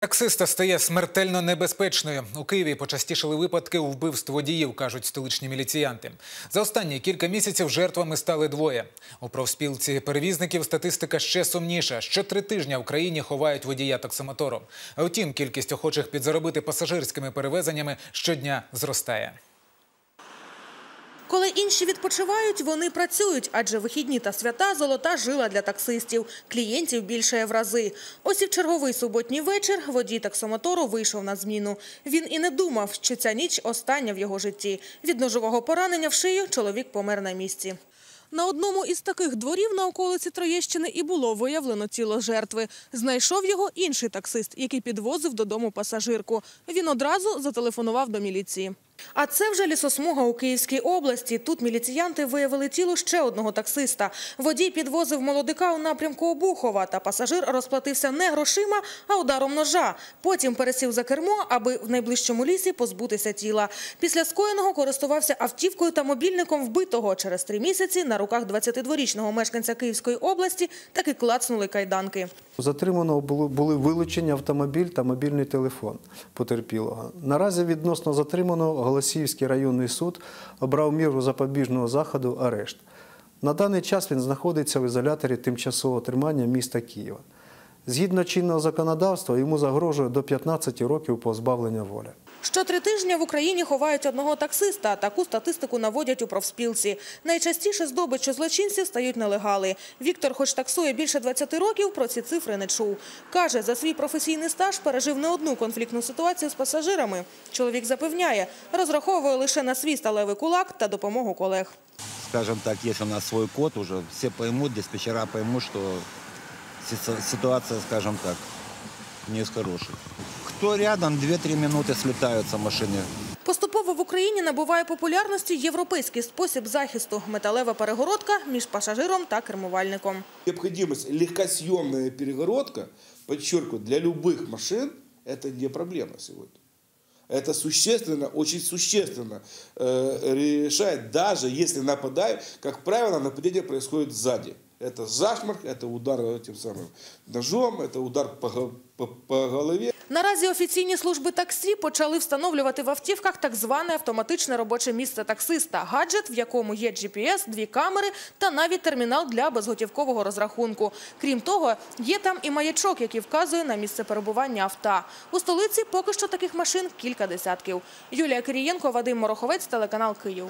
Таксиста стає смертельно небезпечною. У Києві почастішали випадки вбивств водіїв, кажуть столичні міліціянти. За останні кілька місяців жертвами стали двоє. У профспілці перевізників статистика ще сумніша. Що три тижня в країні ховають водія таксомотору. А втім, кількість охочих підзаробити пасажирськими перевезеннями щодня зростає. Коли інші відпочивають, вони працюють, адже вихідні та свята – золота жила для таксистів. Клієнтів більше в рази. Ось і в черговий суботній вечір водій таксомотору вийшов на зміну. Він і не думав, що ця ніч остання в його житті. Від ножового поранення в шию чоловік помер на місці. На одному із таких дворів на околиці Троєщини і було виявлено тіло жертви. Знайшов його інший таксист, який підвозив додому пасажирку. Він одразу зателефонував до міліції. А це вже лісосмуга у Київській області. Тут міліціянти виявили тіло ще одного таксиста. Водій підвозив молодика у напрямку Обухова, та пасажир розплатився не грошима, а ударом ножа. Потім пересів за кермо, аби в найближчому лісі позбутися тіла. Після скоєного користувався автівкою та мобільником вбитого. Через три місяці на руках 22-річного мешканця Київської області таки клацнули кайданки. Затримано було- були вилучені автомобіль та мобільний телефон потерпілого. Наразі відносно затриманого Голосіївський районний суд обрав міру запобіжного заходу арешт. На даний час він знаходиться в ізоляторі тимчасового тримання міста Києва. Згідно чинного законодавства, йому загрожує до 15 років позбавлення волі. Що три тижні в Україні ховають одного таксиста. Таку статистику наводять у профспілці. Найчастіше здобиччю злочинців стають нелегали. Віктор, хоч таксує більше 20 років, про ці цифри не чув. Каже, за свій професійний стаж пережив не одну конфліктну ситуацію з пасажирами. Чоловік запевняє, розраховує лише на свій сталевий кулак та допомогу колег. скажем так, есть у нас свой код уже, все поймут, диспетчера поймут, что си- ситуация, скажем так, не из хороших. Кто рядом, 2-3 минуты слетаются машины. Поступово в Україні набуває популярності європейський спосіб захисту – металева перегородка між пасажиром та кермувальником. Необходимость легкосъемная перегородка, подчеркиваю, для любых машин это не проблема сегодня. Это существенно, очень существенно э, решает, даже если нападают, как правило, нападение происходит сзади. Это зашмарк, это удар этим самым ножом, это удар по, го- по- по голове. Наразі офіційні служби таксі почали встановлювати в автівках так зване автоматичне робоче місце таксиста – гаджет, в якому є GPS, дві камери та навіть термінал для безготівкового розрахунку. Крім того, є там і маячок, який вказує на місце перебування авто. У столиці поки що таких машин кілька десятків. Юлія Кирієнко, Вадим Мороховець, телеканал «Київ».